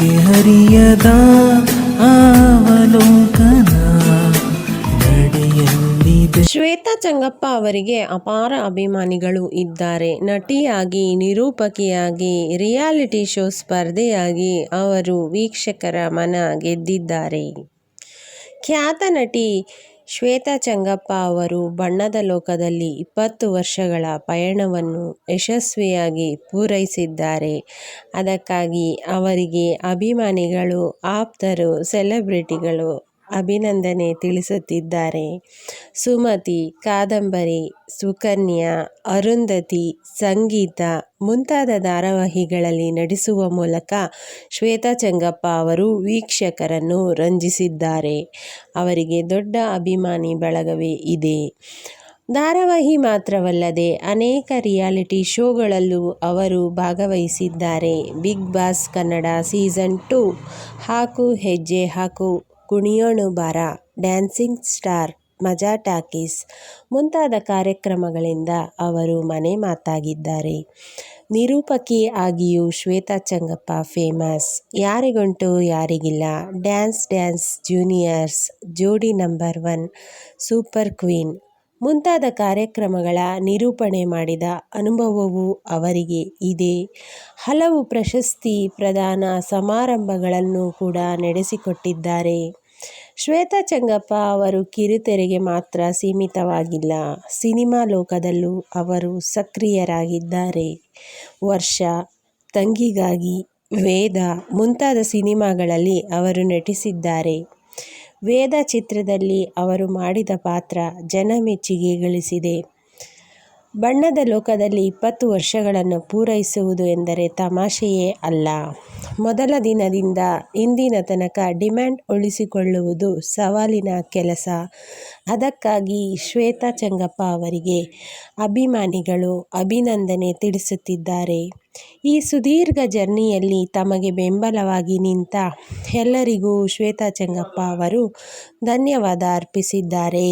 ಬಗೆಹರಿಯದ ಅವಲೋಕನ ಶ್ವೇತಾ ಚಂಗಪ್ಪ ಅವರಿಗೆ ಅಪಾರ ಅಭಿಮಾನಿಗಳು ಇದ್ದಾರೆ. ನಟಿಯಾಗಿ, ನಿರೂಪಕಿಯಾಗಿ, ರಿಯಾಲಿಟಿ ಶೋ ಸ್ಪರ್ಧೆಯಾಗಿ ಅವರು ವೀಕ್ಷಕರ ಮನ ಗೆದ್ದಿದ್ದಾರೆ. ಖ್ಯಾತ ನಟಿ ಶ್ವೇತಾ ಚಂಗಪ್ಪ ಅವರು ಬಣ್ಣದ ಲೋಕದಲ್ಲಿ ಇಪ್ಪತ್ತು ವರ್ಷಗಳ ಪಯಣವನ್ನು ಯಶಸ್ವಿಯಾಗಿ ಪೂರೈಸಿದ್ದಾರೆ. ಅದಕ್ಕಾಗಿ ಅವರಿಗೆ ಅಭಿಮಾನಿಗಳು, ಆಪ್ತರು, ಸೆಲೆಬ್ರಿಟಿಗಳು ಅಭಿನಂದನೆ ತಿಳಿಸುತ್ತಿದ್ದಾರೆ. ಸುಮತಿ, ಕಾದಂಬರಿ, ಸುಕನ್ಯಾ, ಅರುಂಧತಿ, ಸಂಗೀತ ಮುಂತಾದ ಧಾರಾವಾಹಿಗಳಲ್ಲಿ ನಟಿಸುವ ಮೂಲಕ ಶ್ವೇತಾ ಚಂಗಪ್ಪ ಅವರು ವೀಕ್ಷಕರನ್ನು ರಂಜಿಸಿದ್ದಾರೆ. ಅವರಿಗೆ ದೊಡ್ಡ ಅಭಿಮಾನಿ ಬಳಗವೇ ಇದೆ. ಧಾರಾವಾಹಿ ಮಾತ್ರವಲ್ಲದೆ ಅನೇಕ ರಿಯಾಲಿಟಿ ಶೋಗಳಲ್ಲೂ ಅವರು ಭಾಗವಹಿಸಿದ್ದಾರೆ. Bigg Boss Kannada season two, ಹಾಕು ಹೆಜ್ಜೆ ಹಾಕು. ಕುಣಿಯೋಣು ಬಾರ, ಡ್ಯಾನ್ಸಿಂಗ್ ಸ್ಟಾರ್ ಮಜಾ ಟಾಕೀಸ್ ಮುಂತಾದ ಕಾರ್ಯಕ್ರಮಗಳಿಂದ ಅವರು ಮನೆ ಮಾತಾಗಿದ್ದಾರೆ. ನಿರೂಪಕಿ ಆಗಿಯೂ ಶ್ವೇತಾ ಚಂಗಪ್ಪ ಫೇಮಸ್ ಯಾರಿಗುಂಟು ಯಾರಿಗಿಲ್ಲ, dance dance juniors Jodi number one super queen ಮುಂತಾದ ಕಾರ್ಯಕ್ರಮಗಳ ನಿರೂಪಣೆ ಮಾಡಿದ ಅನುಭವವೂ ಅವರಿಗೆ ಇದೆ. ಹಲವು ಪ್ರಶಸ್ತಿ ಪ್ರದಾನ ಸಮಾರಂಭಗಳನ್ನು ಕೂಡ ನಡೆಸಿಕೊಟ್ಟಿದ್ದಾರೆ. ಶ್ವೇತಾ ಚಂಗಪ್ಪ ಅವರು ಕಿರುತೆರೆಗೆ ಮಾತ್ರ ಸೀಮಿತವಾಗಿಲ್ಲ. ಸಿನಿಮಾ ಲೋಕದಲ್ಲೂ ಅವರು ಸಕ್ರಿಯರಾಗಿದ್ದಾರೆ. ವರ್ಷ, ತಂಗಿಗಾಗಿ ವೇದ ಮುಂತಾದ ಸಿನಿಮಾಗಳಲ್ಲಿ ಅವರು ನಟಿಸಿದ್ದಾರೆ. ವೇದ ಚಿತ್ರದಲ್ಲಿ ಅವರು ಮಾಡಿದ ಪಾತ್ರ ಜನಮೆಚ್ಚುಗೆ ಗಳಿಸಿದೆ. ಬಣ್ಣದ ಲೋಕದಲ್ಲಿ ಇಪ್ಪತ್ತು ವರ್ಷಗಳನ್ನು ಪೂರೈಸುವುದು ಎಂದರೆ ತಮಾಷೆಯೇ ಅಲ್ಲ. ಮೊದಲ ದಿನದಿಂದ ಇಂದಿನ ತನಕ ಡಿಮ್ಯಾಂಡ್ ಉಳಿಸಿಕೊಳ್ಳುವುದು ಸವಾಲಿನ ಕೆಲಸ. ಅದಕ್ಕಾಗಿ ಶ್ವೇತಾ ಚಂಗಪ್ಪ ಅವರಿಗೆ ಅಭಿಮಾನಿಗಳು ಅಭಿನಂದನೆ ತಿಳಿಸುತ್ತಿದ್ದಾರೆ. ಈ ಸುದೀರ್ಘ ಜರ್ನಿಯಲ್ಲಿ ತಮಗೆ ಬೆಂಬಲವಾಗಿ ನಿಂತ ಎಲ್ಲರಿಗೂ ಶ್ವೇತಾ ಚಂಗಪ್ಪ ಅವರು ಧನ್ಯವಾದ ಅರ್ಪಿಸಿದ್ದಾರೆ.